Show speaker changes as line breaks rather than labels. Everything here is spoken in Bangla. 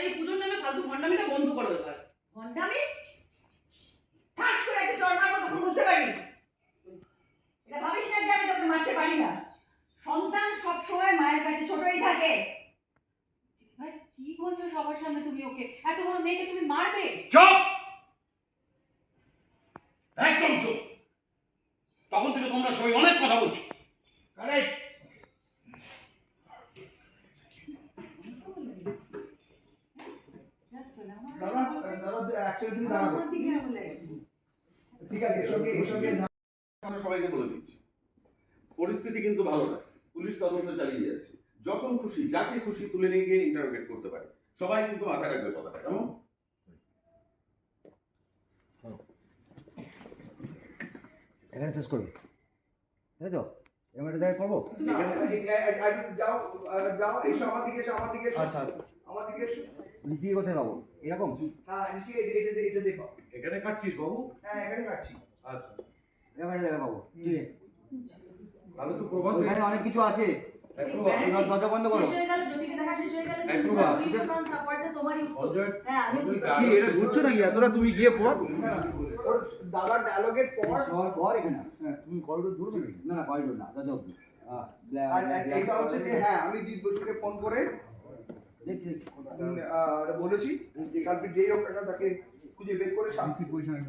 এই পুজোর নামে ফালতু ভণ্ডামিটা বন্ধ করো এবার।
ঘন্টামি ঠাস করে একটা চড় মারবো তখন বুঝতে পারবি। এটা ভাবিস না যে আমি তোকে মারতে পারি না? সন্তান সবসময় মায়ের কাছে ছোটই থাকে।
ভাই কি বলছো সবার সামনে তুমি ওকে? এত বড় মেয়েকে তুমি মারবে?
চুপ! একদম চুপ। তখন থেকে তোমরা সবাই অনেক কথা বলছো। কারেক্ট
তুমি দাঁড়াবো। ঠিক আছে
সবাইকে বলে দিচ্ছি। পরিস্থিতি কিন্তু ভালো না। পুলিশ তদন্ত চালিয়ে যাচ্ছে। যখন খুশি যাকে খুশি তুলে নিয়ে গিয়ে ইন্টারোগেট করতে পারে। সবাই কিন্তু মাথায় রাখবে কথাটা কেমন?
এখানে শেষ করবি। তাই তো? একটা জায়গায় করব?
এই- এই- এই- এই- যাও যাও এসো আমার দিকে আমার দিকে এসো।
আচ্ছা আচ্ছা।
আমার দিকে
ঋষি কোথায় পাবো? এরকম?
হ্যাঁ নিচে এটা এটা এটা দেখো
এখানে কাটছিস বাবু?
হ্যাঁ এখানে কাটছি।
আচ্ছা।
একটা জায়গায় পাবো। ঠিক আছে।
তাহলে তো প্রভাত
ওখানে অনেক কিছু আছে। দরজা বন্ধ করো।
হয়ে দেখা হয়ে তুমি পারো, হ্যাঁ,
গিয়ে
হ্যাঁ, দাদার ডায়লগের পর।
পর এখানে
হ্যাঁ।
তুমি করিডোর না না করিডোর না দরজা অব্দি আহ, ব্ল্যাক-
আর এটা হচ্ছে যে হ্যাঁ আমি জিৎ বসুকে ফোন করে
দেখছি দেখছি।
বলেছি যে কালকে যেই হোক একটা তাকে খুঁজে বের করে শাস্তি পজিশনে